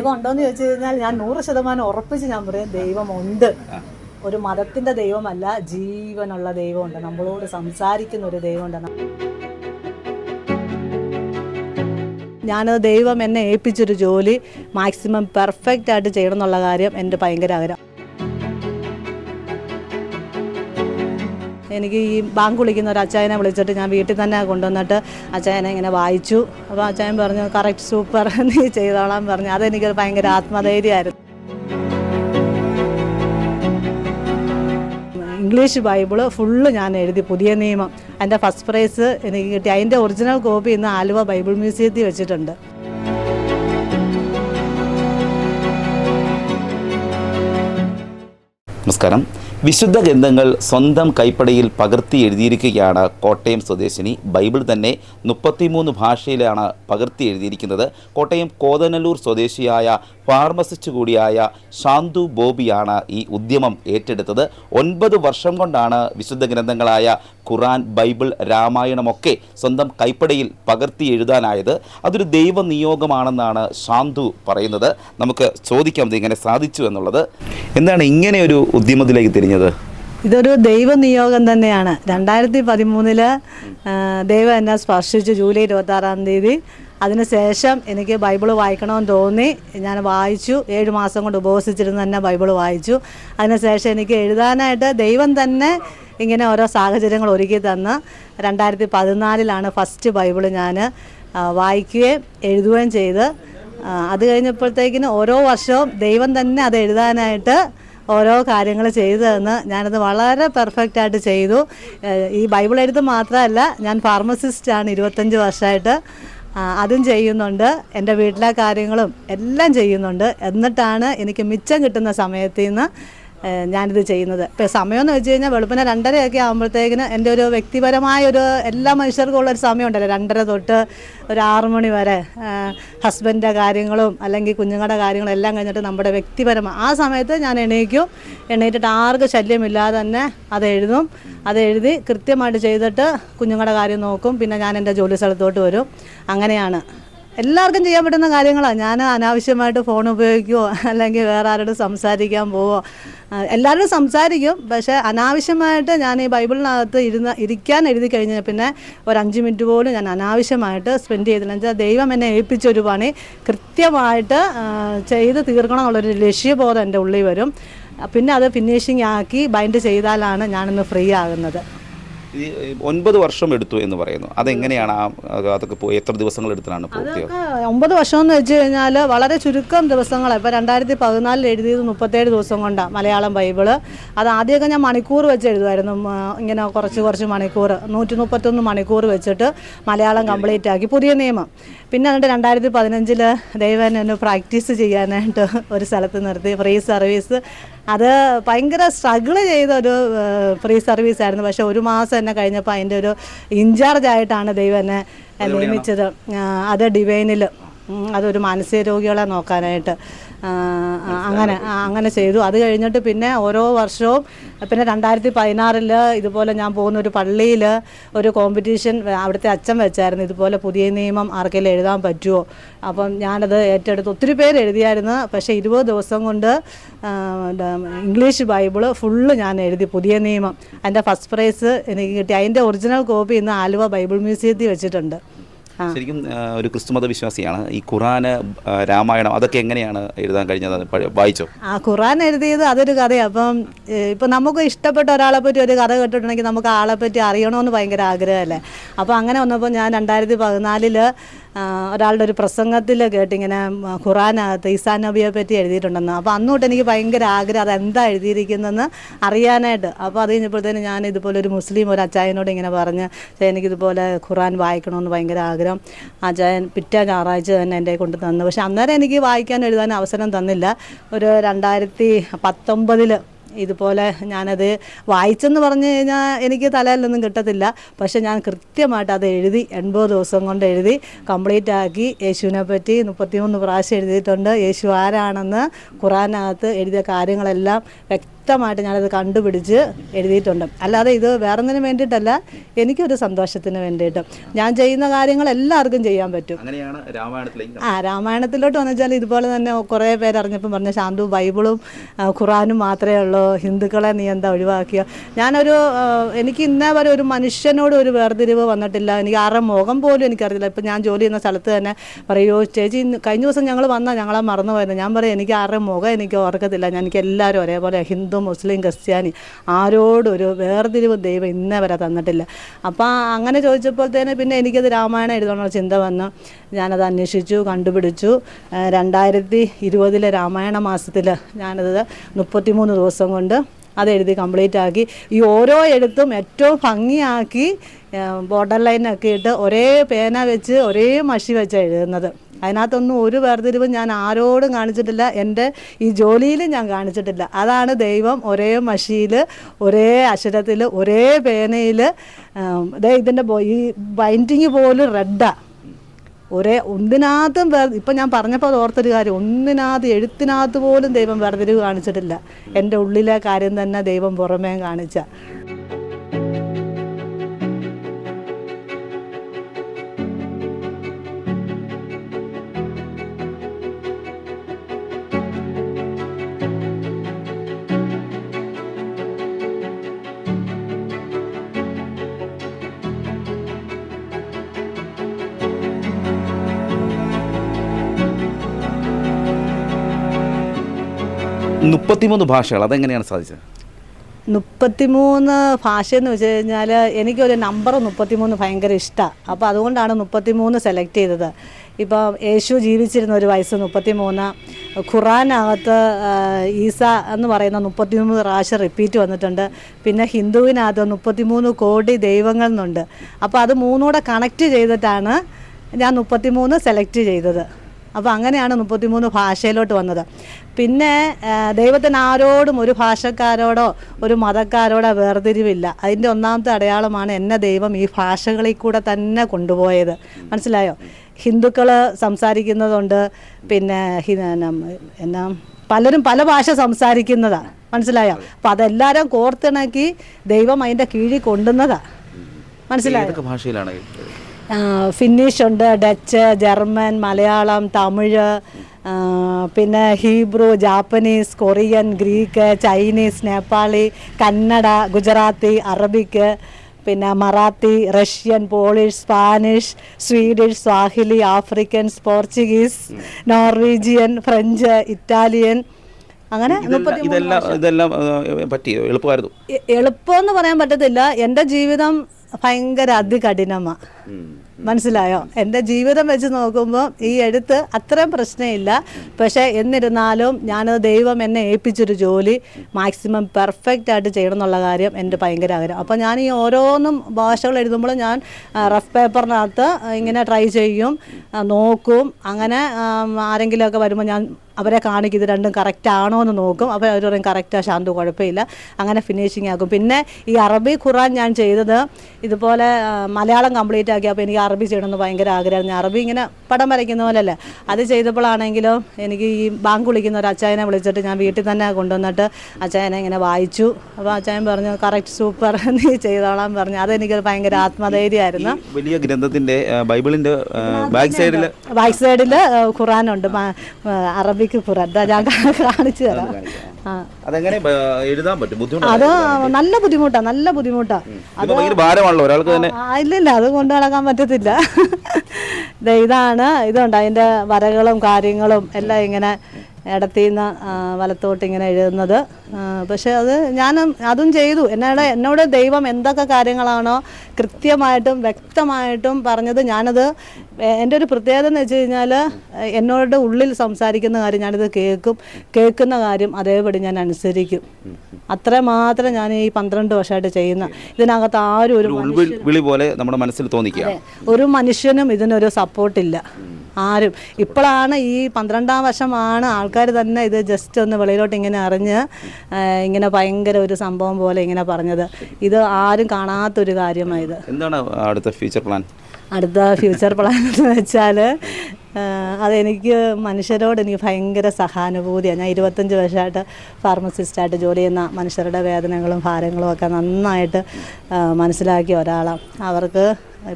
ദൈവം ഉണ്ടോന്ന് ചോദിച്ചു കഴിഞ്ഞാൽ ഞാൻ നൂറ് ശതമാനം ഉറപ്പിച്ച് ഞാൻ പറയും ദൈവമുണ്ട്. ഒരു മതത്തിന്റെ ദൈവമല്ല ജീവനുള്ള ദൈവമുണ്ട്. നമ്മളോട് സംസാരിക്കുന്ന ഒരു ദൈവമുണ്ട്. ഞാൻ ദൈവം എന്നെ ഏൽപ്പിച്ചൊരു ജോലി മാക്സിമം പെർഫെക്റ്റ് ആയിട്ട് ചെയ്യണം എന്നുള്ള കാര്യം എന്റെ ഭയങ്കര ആഗ്രഹം. എനിക്ക് ഈ ബാങ്ക് വിളിക്കുന്ന ഒരു അച്ചായനെ വിളിച്ചിട്ട് ഞാൻ വീട്ടിൽ തന്നെ കൊണ്ടുവന്നിട്ട് അച്ചായനെ ഇങ്ങനെ വായിച്ചു. അപ്പോൾ അച്ചായൻ പറഞ്ഞു കറക്റ്റ് സൂപ്പർ. നീ ചെയ്തോളാം പറഞ്ഞു. അതെനിക്ക് ഭയങ്കര ആത്മധൈര്യമായിരുന്നു. ഇംഗ്ലീഷ് ബൈബിൾ ഫുള്ള് ഞാൻ എഴുതി പുതിയ നിയമം. അതിന്റെ ഫസ്റ്റ് പ്രൈസ് എനിക്ക് കിട്ടി. അതിന്റെ ഒറിജിനൽ കോപ്പി ഇന്ന് ആലുവ ബൈബിൾ മ്യൂസിയത്തിൽ വെച്ചിട്ടുണ്ട്. നമസ്കാരം. വിശുദ്ധ ഗ്രന്ഥങ്ങൾ സ്വന്തം കൈപ്പടയിൽ പകർത്തി എഴുതിയിരിക്കുകയാണ് കോട്ടയം സ്വദേശിനി. ബൈബിൾ തന്നെ മുപ്പത്തിമൂന്ന് ഭാഷയിലാണ് പകർത്തി എഴുതിയിരിക്കുന്നത്. കോട്ടയം കോതനല്ലൂർ സ്വദേശിയായ ഫാർമസിസ്റ്റ് കൂടിയായ ശാന്തു ബോബിയാണ് ഈ ഉദ്യമം ഏറ്റെടുത്തത്. ഒൻപത് വർഷം കൊണ്ടാണ് വിശുദ്ധ ഗ്രന്ഥങ്ങളായ ഖുറാൻ ബൈബിൾ രാമായണമൊക്കെ സ്വന്തം കൈപ്പടയിൽ പകർത്തി എഴുതാനായത്. അതൊരു ദൈവ നിയോഗമാണെന്നാണ് ശാന്തു പറയുന്നത്. നമുക്ക് ചോദിക്കാം ഇങ്ങനെ സാധിച്ചു എന്നുള്ളത്. എന്താണ് ഇങ്ങനെ ഒരു ഉദ്യമത്തിലേക്ക് തിരിഞ്ഞത്? ഇതൊരു ദൈവ നിയോഗം തന്നെയാണ്. രണ്ടായിരത്തി പതിമൂന്നിൽ ദൈവം എന്നെ സ്പർശിച്ചു ജൂലൈ ഇരുപത്തി ആറാം തീയതി. അതിനുശേഷം എനിക്ക് ബൈബിൾ വായിക്കണമെന്ന് തോന്നി. ഞാൻ വായിച്ചു. ഏഴ് മാസം കൊണ്ട് ഉപവസിച്ചിരുന്ന് തന്നെ ബൈബിൾ വായിച്ചു. അതിനുശേഷം എനിക്ക് എഴുതാനായിട്ട് ദൈവം തന്നെ ഇങ്ങനെ ഓരോ സാഹചര്യങ്ങൾ ഒരുക്കി തന്ന്. രണ്ടായിരത്തി പതിനാലിലാണ് ഫസ്റ്റ് ബൈബിൾ ഞാൻ വായിക്കുകയും എഴുതുകയും ചെയ്ത്. അത് കഴിഞ്ഞപ്പോഴത്തേക്കിന് ഓരോ വർഷവും ദൈവം തന്നെ അത് എഴുതാനായിട്ട് ഓരോ കാര്യങ്ങൾ ചെയ്തു തന്ന്. ഞാനത് വളരെ പെർഫെക്റ്റ് ആയിട്ട് ചെയ്തു. ഈ ബൈബിൾ എഴുത്ത് മാത്രമല്ല ഞാൻ ഫാർമസിസ്റ്റാണ് ഇരുപത്തഞ്ച് വർഷമായിട്ട്. അതും ചെയ്യുന്നുണ്ട്. എന്റെ വീട്ടിലെ കാര്യങ്ങളും എല്ലാം ചെയ്യുന്നുണ്ട്. എന്നിട്ടാണ് എനിക്ക് മിച്ചം കിട്ടുന്ന സമയത്തിൽ നിന്ന് ഞാനിത് ചെയ്യുന്നത്. ഇപ്പോൾ സമയമെന്ന് വെച്ച് കഴിഞ്ഞാൽ വെളുപ്പിനെ രണ്ടരയൊക്കെ ആകുമ്പോഴത്തേക്കിന് എന്റെ ഒരു വ്യക്തിപരമായ ഒരു എല്ലാ മനുഷ്യർക്കും ഉള്ളൊരു സമയമുണ്ടല്ലോ. രണ്ടര തൊട്ട് ഒരു ആറ് മണി വരെ ഹസ്ബൻഡിന്റെ കാര്യങ്ങളും അല്ലെങ്കിൽ കുഞ്ഞുങ്ങളുടെ കാര്യങ്ങളും എല്ലാം കഴിഞ്ഞിട്ട് നമ്മുടെ വ്യക്തിപരമായ ആ സമയത്ത് ഞാൻ എണീക്കും. എണീറ്റിട്ട് ആർക്ക് ശല്യമില്ലാതെ തന്നെ അത് എഴുതും. അത് എഴുതി കൃത്യമായിട്ട് ചെയ്തിട്ട് കുഞ്ഞുങ്ങളുടെ കാര്യം നോക്കും. പിന്നെ ഞാൻ എന്റെ ജോലി സ്ഥലത്തോട്ട് വരും. അങ്ങനെയാണ്. എല്ലാവർക്കും ചെയ്യാൻ പറ്റുന്ന കാര്യങ്ങളാണ് ഞാൻ അനാവശ്യമായിട്ട് ഫോൺ ഉപയോഗിക്കുമോ അല്ലെങ്കിൽ വേറെ ആരോട് സംസാരിക്കാൻ പോവോ. എല്ലാവരും സംസാരിക്കും പക്ഷേ അനാവശ്യമായിട്ട് ഞാൻ ഈ ബൈബിളിനകത്ത് ഇരുന്ന് ഇരിക്കാൻ എഴുതി കഴിഞ്ഞാൽ പിന്നെ ഒരു അഞ്ച് മിനിറ്റ് പോലും ഞാൻ അനാവശ്യമായിട്ട് സ്പെൻഡ് ചെയ്തില്ല. വെച്ചാൽ ദൈവം എന്നെ ഏൽപ്പിച്ച ഒരു പണി. കൃത്യമായിട്ട് ചെയ്ത് തീർക്കണം എന്നുള്ളൊരു ലക്ഷ്യബോധം എന്റെ ഉള്ളിൽ വരും. പിന്നെ അത് ഫിനിഷിംഗ് ആക്കി ബൈൻഡ് ചെയ്താലാണ് ഞാനിന്ന് ഫ്രീ ആകുന്നത്. ഈ ഒൻപത് വർഷം എടുത്തു എന്ന് പറയുന്നു. അതെങ്ങനെയാണ് ആ അതൊക്കെ പോയി എത്ര ദിവസങ്ങൾ എടുത്തിട്ടാണ് പൂർത്തിയായത് അതൊക്കെ ഒമ്പത് വർഷം എന്ന് വെച്ച് കഴിഞ്ഞാൽ വളരെ ചുരുക്കം ദിവസങ്ങൾ ഇപ്പോൾ രണ്ടായിരത്തി പതിനാലിൽ എഴുതിയത് മുപ്പത്തേഴ് ദിവസം കൊണ്ടാണ് മലയാളം ബൈബിൾ. അത് ആദ്യമൊക്കെ ഞാൻ മണിക്കൂർ വെച്ച് എഴുതുമായിരുന്നു. ഇങ്ങനെ കുറച്ച് കുറച്ച് മണിക്കൂർ നൂറ്റി മുപ്പത്തൊന്ന് മണിക്കൂർ വെച്ചിട്ട് മലയാളം കംപ്ലീറ്റ് ആക്കി. പുതിയ നിയമം. പിന്നെ എന്നിട്ട് രണ്ടായിരത്തി പതിനഞ്ചിൽ ദൈവം എന്നെ പ്രാക്ടീസ് ചെയ്യാനായിട്ട് ഒരു സ്ഥലത്ത് നിർത്തി ഫ്രീ സർവീസ്. അത് ഭയങ്കര സ്ട്രഗിൾ ചെയ്ത ഒരു ഫ്രീ സർവീസ് ആയിരുന്നു പക്ഷെ ഒരു മാസം എന്നെ കഴിഞ്ഞപ്പോൾ അതിന്റെ ഒരു ഇൻചാർജ് ആയിട്ടാണ് ദൈവം എന്നെ നിയമിച്ചത്. അത് ഡിവൈനിൽ അതൊരു മാനസിക രോഗികളെ നോക്കാനായിട്ട്. അങ്ങനെ അങ്ങനെ ചെയ്തു. അത് കഴിഞ്ഞിട്ട് പിന്നെ ഓരോ വർഷവും പിന്നെ രണ്ടായിരത്തി പതിനാറിൽ ഇതുപോലെ ഞാൻ പോകുന്ന ഒരു പള്ളിയിൽ ഒരു കോമ്പറ്റീഷൻ അവിടുത്തെ അച്ഛൻ വെച്ചായിരുന്നു ഇതുപോലെ പുതിയ നിയമം ആർക്കെങ്കിലും എഴുതാൻ പറ്റുമോ അപ്പം ഞാനത് ഏറ്റെടുത്ത് ഒത്തിരി പേര് എഴുതിയായിരുന്നു. പക്ഷേ ഇരുപത് ദിവസം കൊണ്ട് ഇംഗ്ലീഷ് ബൈബിൾ ഫുള്ള് ഞാൻ എഴുതി പുതിയ നിയമം. അതിന്റെ ഫസ്റ്റ് പ്രൈസ് എനിക്ക് കിട്ടി. അതിന്റെ ഒറിജിനൽ കോപ്പി ഇന്ന് ആലുവ ബൈബിൾ മ്യൂസിയത്തിൽ വെച്ചിട്ടുണ്ട്. ശരിക്കും ഒരു ക്രിസ്തുമത വിശ്വാസിയാണ് ഈ ഖുറാന് രാമായണം അതൊക്കെ എങ്ങനെയാണ് എഴുതാൻ കഴിഞ്ഞത്? വായിച്ചോ? ആ ഖുറാൻ എഴുതിയത് അതൊരു കഥയാണ് അപ്പം ഇപ്പൊ ഇപ്പം നമുക്ക് ഇഷ്ടപ്പെട്ട ഒരാളെ പറ്റി ഒരു കഥ കേട്ടിട്ടുണ്ടെങ്കിൽ നമുക്ക് ആളെ പറ്റി അറിയണമെന്ന് ഭയങ്കര ആഗ്രഹമല്ലേ? അപ്പോൾ അങ്ങനെ വന്നപ്പോൾ ഞാൻ രണ്ടായിരത്തി പതിനാലിൽ ഒരാളുടെ ഒരു പ്രസംഗത്തിൽ കേട്ടിങ്ങനെ ഖുറാനകത്ത് ഈസാ നബിയെ പറ്റി എഴുതിയിട്ടുണ്ടെന്ന്. അപ്പോൾ അന്നോട്ട് എനിക്ക് ഭയങ്കര ആഗ്രഹം അത് എന്താ എഴുതിയിരിക്കുന്നതെന്ന് അറിയാനായിട്ട്. അപ്പോൾ അത് കഴിഞ്ഞപ്പോഴത്തേനും ഞാൻ ഇതുപോലെ ഒരു മുസ്ലിം ഒരു അച്ചായനോട് ഇങ്ങനെ പറഞ്ഞ് "ചേ, എനിക്കിതുപോലെ ഖുറാൻ വായിക്കണമെന്ന് ഭയങ്കര ആഗ്രഹം. അച്ചായൻ പിറ്റേ ഞായറാഴ്ച തന്നെ എന്റെ കൊണ്ട് തന്നു. പക്ഷെ അന്നേരം എനിക്ക് വായിക്കാൻ എഴുതാൻ അവസരം തന്നില്ല. ഒരു രണ്ടായിരത്തി പത്തൊമ്പതിൽ ഇതുപോലെ ഞാനത് വായിച്ചെന്ന് പറഞ്ഞു കഴിഞ്ഞാൽ എനിക്ക് തലയിലൊന്നും കിട്ടത്തില്ല. പക്ഷെ ഞാൻ കൃത്യമായിട്ട് അത് എഴുതി എൺപത് ദിവസം കൊണ്ട് എഴുതി കംപ്ലീറ്റ് ആക്കി യേശുവിനെ പറ്റി മുപ്പത്തിമൂന്ന് പ്രാവശ്യം എഴുതിയിട്ടുണ്ട്. യേശു ആരാണെന്ന് ഖുറാനകത്ത് എഴുതിയ കാര്യങ്ങളെല്ലാം വ്യക്തമായിട്ട് ഞാനത് കണ്ടുപിടിച്ച് എഴുതിയിട്ടുണ്ട്. അല്ലാതെ ഇത് വേറൊന്നിനും വേണ്ടിയിട്ടല്ല എനിക്കൊരു സന്തോഷത്തിന് വേണ്ടിയിട്ട്. ഞാൻ ചെയ്യുന്ന കാര്യങ്ങൾ എല്ലാവർക്കും ചെയ്യാൻ പറ്റും. ആ രാമായണത്തിലോട്ട് വന്നുവെച്ചാൽ ഇതുപോലെ തന്നെ കുറേ പേര് അറിഞ്ഞപ്പം പറഞ്ഞ ശാന്തു ബൈബിളും ഖുറാനും മാത്രമേ ഉള്ളൂ. ഹിന്ദുക്കളെ നീ എന്താ ഒഴിവാക്കിയോ? ഞാനൊരു എനിക്ക് ഇന്നേ വരെ ഒരു മനുഷ്യനോട് ഒരു വേർതിരിവ് വന്നിട്ടില്ല. എനിക്ക് ആരുടെ മുഖം പോലും എനിക്കറിയില്ല. ഇപ്പം ഞാൻ ജോലി ചെയ്യുന്ന സ്ഥലത്ത് തന്നെ പറയുമോ ചേച്ചി കഴിഞ്ഞ ദിവസം ഞങ്ങൾ വന്നാൽ ഞങ്ങളെ മറന്നു പോയത് ഞാൻ പറയും എനിക്ക് ആരുടെ മുഖം എനിക്ക് ഓർക്കത്തില്ല. ഞാൻ എനിക്ക് എല്ലാവരും ഒരേപോലെ ഹിന്ദു മുസ്ലിം ക്രിസ്ത്യാനി ആരോടും ഒരു വേർതിരിവ് ദൈവം ഇന്നേ വരെ തന്നിട്ടില്ല. അപ്പം അങ്ങനെ ചോദിച്ചപ്പോഴത്തേന് പിന്നെ എനിക്കത് രാമായണം എഴുതണമെന്ന ചിന്ത വന്നു. ഞാനത് അന്വേഷിച്ചു കണ്ടുപിടിച്ചു. രണ്ടായിരത്തി ഇരുപതിലെ രാമായണ മാസത്തിൽ ഞാനത് മുപ്പത്തിമൂന്ന് ദിവസം കൊണ്ട് അത് എഴുതി കംപ്ലീറ്റ് ആക്കി. ഈ ഓരോ എഴുത്തും ഏറ്റവും ഭംഗിയാക്കി ബോർഡർ ലൈനൊക്കെ ഇട്ട് ഒരേ പേന വെച്ച് ഒരേ മഷി വെച്ചാണ് എഴുതുന്നത്. അതിനകത്തൊന്നും ഒരു വേർതിരിവും ഞാൻ ആരോടും കാണിച്ചിട്ടില്ല. എന്റെ ഈ ജോലിയിലും ഞാൻ കാണിച്ചിട്ടില്ല. അതാണ് ദൈവം ഒരേ മഷിയിൽ ഒരേ അക്ഷരത്തിൽ ഒരേ പേനയിൽ ഇതിന്റെ ഈ ബൈൻഡിങ് പോലും റെഡാണ് ഒരേ ഒന്നിനകത്തും വേർ ഇപ്പം ഞാൻ പറഞ്ഞപ്പോൾ അത് ഓർത്തൊരു കാര്യം ഒന്നിനകത്ത് എഴുത്തിനകത്ത് പോലും ദൈവം വേർതിരിവ് കാണിച്ചിട്ടില്ല. എന്റെ ഉള്ളിലെ കാര്യം തന്നെ ദൈവം പുറമേ കാണിച്ച മുപ്പത്തിമൂന്ന് ഭാഷകൾ അതെങ്ങനെയാണ് സാധിച്ചത്? മുപ്പത്തിമൂന്ന് ഭാഷ എന്ന് വെച്ച് കഴിഞ്ഞാൽ എനിക്കൊരു നമ്പർ മുപ്പത്തിമൂന്ന് ഭയങ്കര ഇഷ്ടമാണ് അപ്പോൾ അതുകൊണ്ടാണ് മുപ്പത്തിമൂന്ന് സെലക്ട് ചെയ്തത്. ഇപ്പോൾ യേശു ജീവിച്ചിരുന്ന ഒരു വയസ്സ് മുപ്പത്തിമൂന്ന് ഖുറാനകത്ത് ഈസ എന്ന് പറയുന്ന മുപ്പത്തിമൂന്ന് പ്രാവശ്യം റിപ്പീറ്റ് വന്നിട്ടുണ്ട്. പിന്നെ ഹിന്ദുവിനകത്ത് മുപ്പത്തിമൂന്ന് കോടി ദൈവങ്ങൾ എന്നുണ്ട്. അപ്പോൾ അത് മൂന്നൂടെ കണക്റ്റ് ചെയ്തിട്ടാണ് ഞാൻ മുപ്പത്തിമൂന്ന് സെലക്ട് ചെയ്തത്. അപ്പോൾ അങ്ങനെയാണ് മുപ്പത്തിമൂന്ന് ഭാഷയിലോട്ട് വന്നത്. പിന്നെ ദൈവത്തിന് ആരോടും ഒരു ഭാഷക്കാരോടോ ഒരു മതക്കാരോടോ വേർതിരിവില്ല. അതിന്റെ ഒന്നാമത്തെ അടയാളമാണ് എന്നെ ദൈവം ഈ ഭാഷകളിൽ കൂടെ തന്നെ കൊണ്ടുപോയത്. മനസ്സിലായോ? ഹിന്ദുക്കൾ സംസാരിക്കുന്നതുണ്ട്. പിന്നെ എന്നാ പലരും പല ഭാഷ സംസാരിക്കുന്നതാണ് മനസ്സിലായോ? അപ്പം അതെല്ലാവരും കോർത്തിണക്കി ദൈവം അതിന്റെ കീഴിൽ കൊണ്ടുവന്നതാണ് മനസ്സിലായോ? ഭാഷയിലാണ്? ഫിന്നിഷ് ഉണ്ട് ഡച്ച് ജർമ്മൻ മലയാളം തമിഴ് പിന്നെ Hebrew Japanese Korean Greek Chinese Nepali Kannada Gujarati Arabic പിന്നെ Marathi Russian Polish Spanish Swedish Swahili Afrikaans Portuguese Norwegian French Italian അങ്ങനെ ഇതെല്ലാം ഇതെല്ലാം പറ്റിയോ എളുപ്പമായിരുന്നു. എളുപ്പമെന്ന് പറയാൻ പറ്റത്തില്ല. എന്റെ ജീവിതം ഭയങ്കര അതികഠിനമാണ് മനസ്സിലായോ? എന്റെ ജീവിതം വെച്ച് നോക്കുമ്പോൾ ഈ എഴുത്ത് അത്രയും പ്രശ്നമില്ല. പക്ഷേ എന്നിരുന്നാലും ഞാനത് ദൈവം എന്നെ ഏൽപ്പിച്ചൊരു ജോലി മാക്സിമം പെർഫെക്റ്റ് ആയിട്ട് ചെയ്യണം എന്നുള്ള കാര്യം എന്റെ ഭയങ്കര ആഗ്രഹം. അപ്പോൾ ഞാൻ ഈ ഓരോന്നും ഭാഷകൾ എഴുതുമ്പോൾ ഞാൻ റഫ് പേപ്പറിനകത്ത് ഇങ്ങനെ ട്രൈ ചെയ്യും നോക്കും. അങ്ങനെ ആരെങ്കിലും ആരെങ്കിലുമൊക്കെ വരുമ്പോൾ ഞാൻ അവരെ കാണിക്കും ഇത് രണ്ടും കറക്റ്റ് ആണോ എന്ന് നോക്കും. അപ്പോൾ അവർ പറയും കറക്റ്റാണ് ശാന്തു കുഴപ്പമില്ല. അങ്ങനെ ഫിനിഷിങ് ആക്കും പിന്നെ ഈ അറബി ഖുറാൻ ഞാൻ ചെയ്തത് ഇതുപോലെ മലയാളം കംപ്ലീറ്റ് ആക്കി അപ്പോൾ എനിക്ക് അറബി ചെയ്യണമെന്ന് ഭയങ്കര ആഗ്രഹമായിരുന്നു. അറബി ഇങ്ങനെ പടം വരയ്ക്കുന്ന പോലെയല്ലേ. അത് ചെയ്തപ്പോഴാണെങ്കിലും എനിക്ക് ഈ ബാങ്ക് വിളിക്കുന്ന ഒരു അച്ചായനെ വിളിച്ചിട്ട് ഞാൻ വീട്ടിൽ തന്നെ കൊണ്ടുവന്നിട്ട് അച്ചായനെ ഇങ്ങനെ വായിച്ചു. അപ്പോൾ അച്ചായൻ പറഞ്ഞു കറക്റ്റ് സൂപ്പർ. നീ ചെയ്തോളാം പറഞ്ഞു. അതെനിക്കൊരു ഭയങ്കര ആത്മധൈര്യമായിരുന്നു. വലിയ ഗ്രന്ഥത്തിന്റെ ബൈബിളിന്റെ ബാക്ക് സൈഡിൽ ബാക്ക് സൈഡിൽ ഖുറാനുണ്ട്. അറബിക്ക് ഖുറാൻ. ഞാൻ കാണിച്ചു തരാം. അതെങ്ങനെ എഴുതാൻ പറ്റും? അത് നല്ല ബുദ്ധിമുട്ടാണ് നല്ല ബുദ്ധിമുട്ടാണ് അത് ഭാരമാണല്ലോ. ഒരാൾക്ക് തന്നെ ആ, ഇല്ലില്ല. അത് നടക്കാൻ പറ്റത്തില്ല. ഇതാണ് ഇതുണ്ട്. അതിന്റെ വരകളും കാര്യങ്ങളും എല്ലാം ഇങ്ങനെ ഇടത്തിന്ന് വലത്തോട്ട് ഇങ്ങനെ എഴുതുന്നത്. പക്ഷേ അത് ഞാൻ അതും ചെയ്തു. എന്നോട് എന്നോട് ദൈവം എന്തൊക്കെ കാര്യങ്ങളാണോ കൃത്യമായിട്ടും വ്യക്തമായിട്ടും പറഞ്ഞത്. ഞാനത് എന്റെ ഒരു പ്രത്യേകത എന്ന് വെച്ച് കഴിഞ്ഞാൽ എന്നോട് ഉള്ളിൽ സംസാരിക്കുന്ന കാര്യം ഞാനിത് കേൾക്കും. കേൾക്കുന്ന കാര്യം അതേപടി ഞാൻ അനുസരിക്കും. അത്ര മാത്രം ഞാൻ ഈ പന്ത്രണ്ട് വർഷമായിട്ട് ചെയ്യുന്ന ഇതിനകത്ത് ആരും ഒരു വിളി പോലെ നമ്മുടെ മനസ്സിൽ തോന്നിക്കുക. ഒരു മനുഷ്യനും ഇതിനൊരു സപ്പോർട്ടില്ല. ആരും. ഇപ്പോഴാണ് ഈ പന്ത്രണ്ടാം വർഷമാണ് ആൾക്കാർ തന്നെ ഇത് ജസ്റ്റ് ഒന്ന് വെളിയിലോട്ട് ഇങ്ങനെ അറിഞ്ഞ് ഇങ്ങനെ ഭയങ്കര ഒരു സംഭവം പോലെ ഇങ്ങനെ പറഞ്ഞത്. ഇത് ആരും കാണാത്തൊരു കാര്യമായത് എന്താണ് അടുത്ത ഫ്യൂച്ചർ പ്ലാൻ അടുത്ത ഫ്യൂച്ചർ പ്ലാൻ എന്ന് വെച്ചാൽ അതെനിക്ക് മനുഷ്യരോട് എനിക്ക് ഭയങ്കര സഹാനുഭൂതിയാണ് ഞാൻ ഇരുപത്തഞ്ച് വർഷമായിട്ട് ഫാർമസിസ്റ്റായിട്ട് ജോലി ചെയ്യുന്ന മനുഷ്യരുടെ വേദനകളും ഭാരങ്ങളും ഒക്കെ നന്നായിട്ട് മനസ്സിലാക്കിയ ഒരാളാണ് അവർക്ക്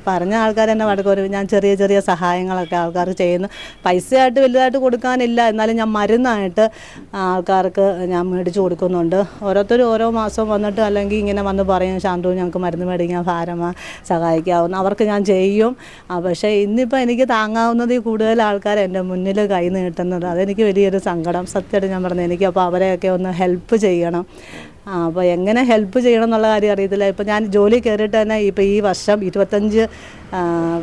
പറഞ്ഞ ആൾക്കാർ തന്നെ വടക്കൊരു ഞാൻ ചെറിയ ചെറിയ സഹായങ്ങളൊക്കെ ആൾക്കാർ ചെയ്യുന്നു. പൈസയായിട്ട് വലുതായിട്ട് കൊടുക്കാനില്ല. എന്നാലും ഞാൻ മരുന്നായിട്ട് ആൾക്കാർക്ക് ഞാൻ മേടിച്ച് കൊടുക്കുന്നുണ്ട്. ഓരോരുത്തരും ഓരോ മാസം വന്നിട്ട് അല്ലെങ്കിൽ ഇങ്ങനെ വന്ന് പറയും ശാന്തു ഞങ്ങൾക്ക് മരുന്ന് മേടിക്കാൻ ഭാരമാ സഹായിക്കാവുന്ന. അവർക്ക് ഞാൻ ചെയ്യും. പക്ഷേ ഇന്നിപ്പോൾ എനിക്ക് താങ്ങാവുന്നതിൽ കൂടുതൽ ആൾക്കാർ എന്റെ മുന്നിൽ കൈ നീട്ടുന്നത്. അതെനിക്ക് വലിയൊരു സങ്കടം. സത്യമായിട്ട് ഞാൻ പറഞ്ഞു എനിക്ക് അപ്പോൾ അവരെയൊക്കെ ഒന്ന് ഹെൽപ്പ് ചെയ്യണം. ആ അപ്പോൾ എങ്ങനെ ഹെൽപ്പ് ചെയ്യണം എന്നുള്ള കാര്യം അറിയത്തില്ല. ഇപ്പോൾ ഞാൻ ജോലി കയറിയിട്ട് തന്നെ ഇപ്പോൾ ഈ വർഷം ഇരുപത്തഞ്ച്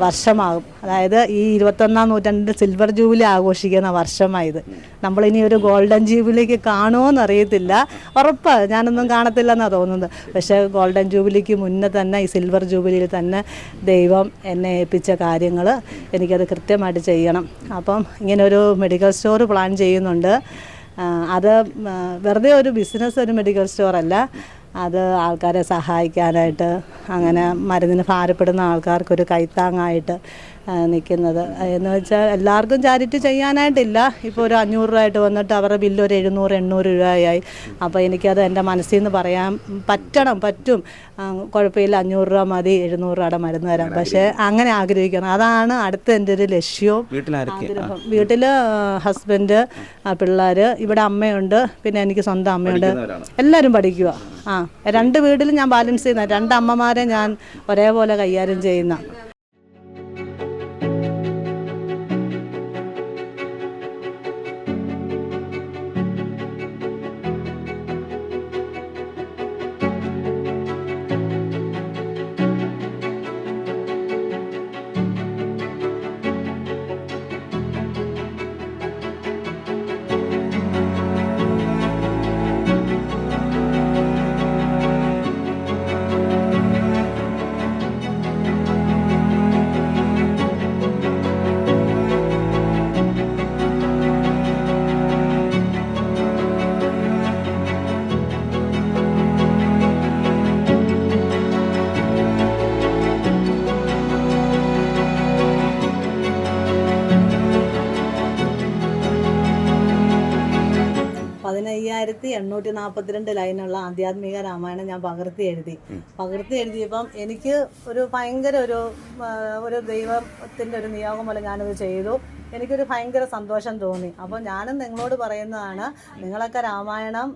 വർഷമാകും. അതായത് ഈ ഇരുപത്തൊന്നാം നൂറ്റാണ്ടിന്റെ സിൽവർ ജൂബിലി ആഘോഷിക്കുന്ന വർഷമായത്. നമ്മളിനി ഒരു ഗോൾഡൻ ജൂബിലിക്ക് കാണുമോയെന്ന് അറിയത്തില്ല. ഉറപ്പാണ് ഞാനൊന്നും കാണത്തില്ലെന്നാണ് തോന്നുന്നത്. പക്ഷേ ഗോൾഡൻ ജൂബിലിക്ക് മുന്നേ തന്നെ ഈ സിൽവർ ജൂബിലിയിൽ തന്നെ ദൈവം എന്നെ ഏൽപ്പിച്ച കാര്യങ്ങൾ എനിക്കത് കൃത്യമായിട്ട് ചെയ്യണം. അപ്പം ഇങ്ങനൊരു മെഡിക്കൽ സ്റ്റോർ പ്ലാൻ ചെയ്യുന്നുണ്ട്. അത് വെറുതെ ഒരു ബിസിനസ് ഒരു മെഡിക്കൽ സ്റ്റോർ അല്ല. അത് ആൾക്കാരെ സഹായിക്കാനായിട്ട് അങ്ങനെ മരുന്നിന് ഭാരപ്പെടുന്ന ആൾക്കാർക്കൊരു കൈത്താങ്ങായിട്ട് നിൽക്കുന്നത് എന്ന് വെച്ചാൽ എല്ലാവർക്കും ചാരിറ്റി ചെയ്യാനായിട്ടില്ല. ഇപ്പോൾ ഒരു അഞ്ഞൂറ് രൂപ ആയിട്ട് വന്നിട്ട് അവരുടെ ബില്ല് ഒരു എഴുന്നൂറ് എണ്ണൂറ് രൂപയായി. അപ്പോൾ എനിക്കത് എന്റെ മനസ്സിൽ നിന്ന് പറയാൻ പറ്റണം പറ്റും. കുഴപ്പമില്ല അഞ്ഞൂറ് രൂപ മതി എഴുന്നൂറ് രൂപയുടെ മരുന്ന് തരാം. പക്ഷേ അങ്ങനെ ആഗ്രഹിക്കണം. അതാണ് അടുത്ത എന്റെ ഒരു ലക്ഷ്യവും ആഗ്രഹം. വീട്ടിൽ ഹസ്ബൻഡ് പിള്ളേർ ഇവിടെ അമ്മയുണ്ട്. പിന്നെ എനിക്ക് സ്വന്തം അമ്മയുണ്ട്. എല്ലാവരും പഠിക്കുക ആ രണ്ട് വീട്ടിലും ഞാൻ ബാലൻസ് ചെയ്യുന്ന രണ്ട് അമ്മമാരെ ഞാൻ ഒരേപോലെ കൈകാര്യം ചെയ്യുന്ന. പതിനയ്യായിരത്തി എണ്ണൂറ്റി നാൽപ്പത്തിരണ്ട് ലൈനുള്ള ആധ്യാത്മിക രാമായണം ഞാൻ പകർത്തി എഴുതി. പകർത്തി എഴുതിയപ്പം എനിക്ക് ഒരു ഭയങ്കര ഒരു ഒരു ദൈവത്തിന്റെ ഒരു നിയോഗം പോലെ ഞാനത് ചെയ്തു. എനിക്കൊരു ഭയങ്കര സന്തോഷം തോന്നി. അപ്പോൾ ഞാനും നിങ്ങളോട് പറയുന്നതാണ് നിങ്ങളൊക്കെ രാമായണം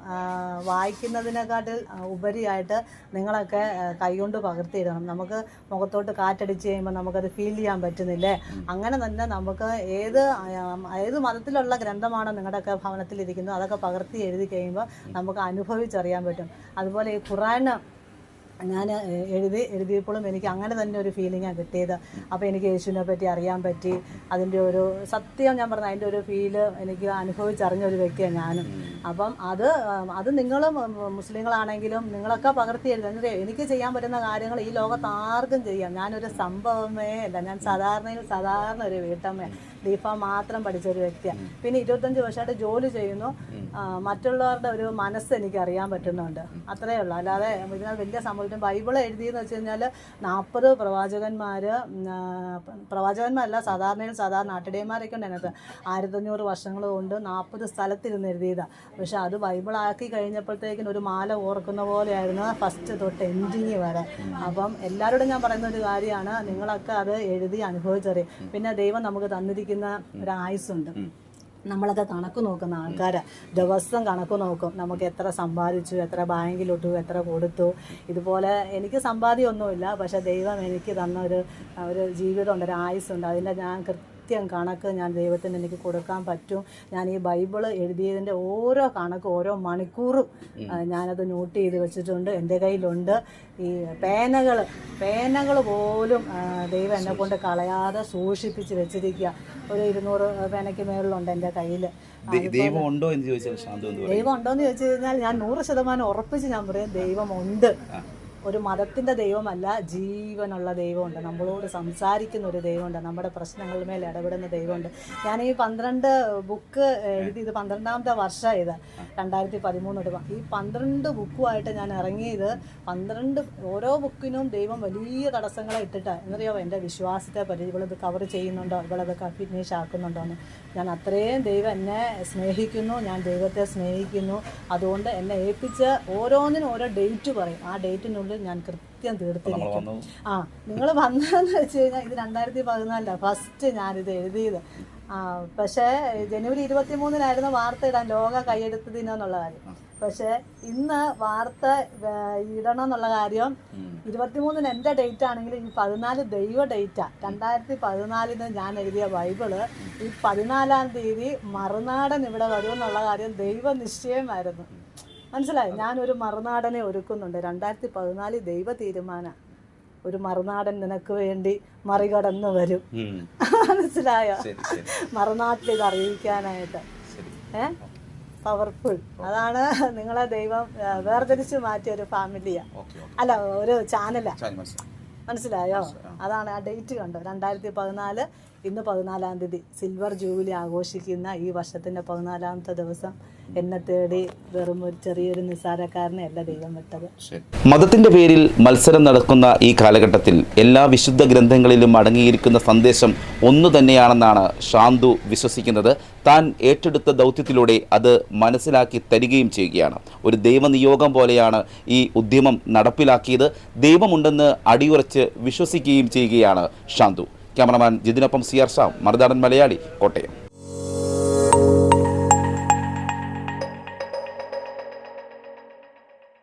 വായിക്കുന്നതിനെക്കാട്ടിൽ ഉപരിയായിട്ട് നിങ്ങളൊക്കെ കൈകൊണ്ട് പകർത്തിയിടണം. നമുക്ക് മുഖത്തോട്ട് കാറ്റടിച്ച് കഴിയുമ്പോൾ നമുക്കത് ഫീൽ ചെയ്യാൻ പറ്റുന്നില്ലേ? അങ്ങനെ തന്നെ നമുക്ക് ഏത് ഏത് മതത്തിലുള്ള ഗ്രന്ഥമാണോ നിങ്ങളുടെയൊക്കെ ഭവനത്തിലിരിക്കുന്നത് അതൊക്കെ പകർത്തി എഴുതി കഴിയുമ്പോൾ നമുക്ക് അനുഭവിച്ചറിയാൻ പറ്റും. അതുപോലെ ഈ ഖുറാൻ ഞാൻ എഴുതി എഴുതിയപ്പോഴും എനിക്ക് അങ്ങനെ തന്നെ ഒരു ഫീലിങ്ങാണ് കിട്ടിയത്. അപ്പോൾ എനിക്ക് യേശുവിനെ പറ്റി അറിയാൻ പറ്റി. അതിന്റെ ഒരു സത്യം ഞാൻ പറഞ്ഞ അതിന്റെ ഒരു ഫീൽ എനിക്ക് അനുഭവിച്ചറിഞ്ഞ ഒരു വ്യക്തിയാണ് ഞാനും. അപ്പം അത് അത് നിങ്ങളും മുസ്ലിങ്ങളാണെങ്കിലും നിങ്ങളൊക്കെ പകർത്തി എഴുതുന്നത് എനിക്ക് ചെയ്യാൻ പറ്റുന്ന കാര്യങ്ങൾ ഈ ലോകത്ത് ആർക്കും ചെയ്യാം. ഞാനൊരു സംഭവമേ അല്ല. ഞാൻ സാധാരണയിൽ സാധാരണ ഒരു വീട്ടമ്മ ദീപ മാത്രം പഠിച്ച ഒരു വ്യക്തിയാണ് പിന്നെ ഇരുപത്തഞ്ച് വർഷമായിട്ട് ജോലി ചെയ്യുന്നു. മറ്റുള്ളവരുടെ ഒരു മനസ്സ് എനിക്ക് അറിയാൻ പറ്റുന്നുണ്ട് അത്രയേ ഉള്ളൂ. അല്ലാതെ ഇതിനകത്ത് വലിയ സംഭവം ബൈബിൾ എഴുതിയെന്ന് വെച്ച് കഴിഞ്ഞാൽ നാൽപ്പത് പ്രവാചകന്മാർ പ്രവാചകന്മാരല്ല സാധാരണയിൽ സാധാരണ നാട്ടിടയന്മാരൊക്കെ ഉണ്ട് അതിനകത്ത്. ആയിരത്തഞ്ഞൂറ് വർഷങ്ങൾ കൊണ്ട് നാൽപ്പത് സ്ഥലത്തിരുന്ന് എഴുതിയതാണ് പക്ഷെ അത് ബൈബിളാക്കി കഴിഞ്ഞപ്പോഴത്തേക്കിന് ഒരു മാല ഓർക്കുന്ന പോലെയായിരുന്നു ഫസ്റ്റ് തൊട്ട് എൻഡിങ് വരെ. അപ്പം എല്ലാവരോടും ഞാൻ പറയുന്ന ഒരു കാര്യമാണ് നിങ്ങളൊക്കെ അത് എഴുതി അനുഭവിച്ചറിയും. പിന്നെ ദൈവം നമുക്ക് തന്നിരിക്കുന്ന ഒരു ഒരായുസുണ്ട് നമ്മളൊക്കെ കണക്ക് നോക്കുന്ന ആൾക്കാരാ. ദിവസം കണക്ക് നോക്കും. നമുക്ക് എത്ര സമ്പാദിച്ചു എത്ര ബാങ്കിലിട്ടു എത്ര കൊടുത്തു. ഇതുപോലെ എനിക്ക് സമ്പാദ്യമൊന്നുമില്ല. പക്ഷേ ദൈവം എനിക്ക് തന്ന ഒരു ഒരു ജീവിതമുണ്ട് ഒരു ആയുസ്സുണ്ട്. അതിന്റെ ഞാൻ കൃത്യം കണക്ക് ഞാൻ ദൈവത്തിന് എനിക്ക് കൊടുക്കാൻ പറ്റും. ഞാൻ ഈ ബൈബിൾ എഴുതിയതിന്റെ ഓരോ കണക്ക് ഓരോ മണിക്കൂറും ഞാനത് നോട്ട് ചെയ്ത് വെച്ചിട്ടുണ്ട് എന്റെ കയ്യിലുണ്ട്. ഈ പേനകൾ പേനകൾ പോലും ദൈവം എന്നെ കൊണ്ട് കളയാതെ സൂക്ഷിപ്പിച്ച് വെച്ചിരിക്കുക. ഒരു ഇരുന്നൂറ് പേനയ്ക്ക് മേളിലുണ്ട് എന്റെ കയ്യിൽ ദൈവം ഉണ്ടോ എന്ന് ചോദിച്ചാൽ എന്ന് ദൈവം ഉണ്ടോയെന്ന് ചോദിച്ചു കഴിഞ്ഞാൽ ഞാൻ നൂറ് ശതമാനം ഉറപ്പിച്ച് ഞാൻ പറയും ദൈവമുണ്ട് ഒരു മതത്തിന്റെ ദൈവമല്ല ജീവനുള്ള ദൈവമുണ്ട്. നമ്മളോട് സംസാരിക്കുന്ന ഒരു ദൈവമുണ്ട്. നമ്മുടെ പ്രശ്നങ്ങളുടെ മേൽ ഇടപെടുന്ന ദൈവമുണ്ട്. ഞാൻ ഈ പന്ത്രണ്ട് ബുക്ക് എഴുതി ഇത് പന്ത്രണ്ടാമത്തെ വർഷം ഇത് രണ്ടായിരത്തി പതിമൂന്ന് ഈ പന്ത്രണ്ട് ബുക്കുമായിട്ട് ഞാൻ ഇറങ്ങിയത് പന്ത്രണ്ട് ഓരോ ബുക്കിനും ദൈവം വലിയ തടസ്സങ്ങളെ ഇട്ടിട്ട്. എന്നറിയാമോ എന്റെ വിശ്വാസത്തെ പറ്റി? ഇവളത് കവർ ചെയ്യുന്നുണ്ടോ? ഇവളതൊക്കെ ഫിനിഷ് ആക്കുന്നുണ്ടോ എന്ന് ഞാൻ അത്രയും ദൈവം എന്നെ സ്നേഹിക്കുന്നു. ഞാൻ ദൈവത്തെ സ്നേഹിക്കുന്നു. അതുകൊണ്ട് എന്നെ ഏൽപ്പിച്ച് ഓരോന്നിനും ഓരോ ഡേറ്റ് പറയും. ആ ഡേറ്റിനുള്ളിൽ ഞാൻ കൃത്യം തീർത്തിരിക്കും ആ നിങ്ങൾ വന്നതെന്ന് വെച്ച് കഴിഞ്ഞാൽ ഇത് രണ്ടായിരത്തി പതിനാലിലാണ് ഫസ്റ്റ് ഞാനിത് എഴുതിയത്. ആ പക്ഷേ ജനുവരി ഇരുപത്തി മൂന്നിനായിരുന്നു വാർത്ത ഇടാൻ ലോക കൈയെടുത്തതിനെന്നുള്ള കാര്യം. പക്ഷേ ഇന്ന് വാർത്ത ഇടണം എന്നുള്ള കാര്യം ഇരുപത്തിമൂന്നിന് എന്റെ ഡേറ്റ് ആണെങ്കിൽ ഈ പതിനാല് ദൈവ ഡേറ്റാണ് രണ്ടായിരത്തി പതിനാലിന് ഞാൻ എഴുതിയ ബൈബിൾ ഈ പതിനാലാം തീയതി മറുനാടൻ ഇവിടെ വരുമെന്നുള്ള കാര്യം ദൈവ നിശ്ചയമായിരുന്നു മനസ്സിലായി? ഞാനൊരു മറുനാടനെ ഒരുക്കുന്നുണ്ട്. രണ്ടായിരത്തി പതിനാല് ദൈവ തീരുമാന ഒരു മറുനാടൻ നിനക്ക് വേണ്ടി മറികടന്ന് വരും. മനസ്സിലായ? മറുനാട്ടിൽ ഇത് അറിയിക്കാനായിട്ട് ഏ? പവർഫുൾ അതാണ് നിങ്ങളെ ദൈവം വേർതിരിച്ച് മാറ്റിയ ഒരു ഫാമിലിയാ അല്ല ഒരു ചാനലാ മനസ്സിലായോ. അതാണ് ആ ഡേറ്റ് കണ്ടോ രണ്ടായിരത്തി പതിനാല് ഇന്ന് പതിനാലാം തീയതി. സിൽവർ ജൂബിലി ആഘോഷിക്കുന്ന ഈ വർഷത്തിന്റെ പതിനാലാമത്തെ ദിവസം. എന്നെ തേടി വെറും ഒരു ചെറിയൊരു നിസാരക്കാരനെ അല്ല ദൈവം വിട്ടത്. മതത്തിന്റെ പേരിൽ മത്സരം നടക്കുന്ന ഈ കാലഘട്ടത്തിൽ എല്ലാ വിശുദ്ധ ഗ്രന്ഥങ്ങളിലും അടങ്ങിയിരിക്കുന്ന സന്ദേശം ഒന്നു തന്നെയാണെന്നാണ് ശാന്തു വിശ്വസിക്കുന്നത്. താൻ ഏറ്റെടുത്ത ദൗത്യത്തിലൂടെ അത് മനസ്സിലാക്കി തരികയും ചെയ്യുകയാണ്. ഒരു ദൈവനിയോഗം പോലെയാണ് ഈ ഉദ്യമം നടപ്പിലാക്കിയത്. ദൈവമുണ്ടെന്ന് അടിയുറച്ച് വിശ്വസിക്കുകയും ചെയ്യുകയാണ് ശാന്തു. ക്യാമറമാൻ ജിതിനൊപ്പം സി ആർ ഷാം മറുനാടൻ മലയാളി കോട്ടയം.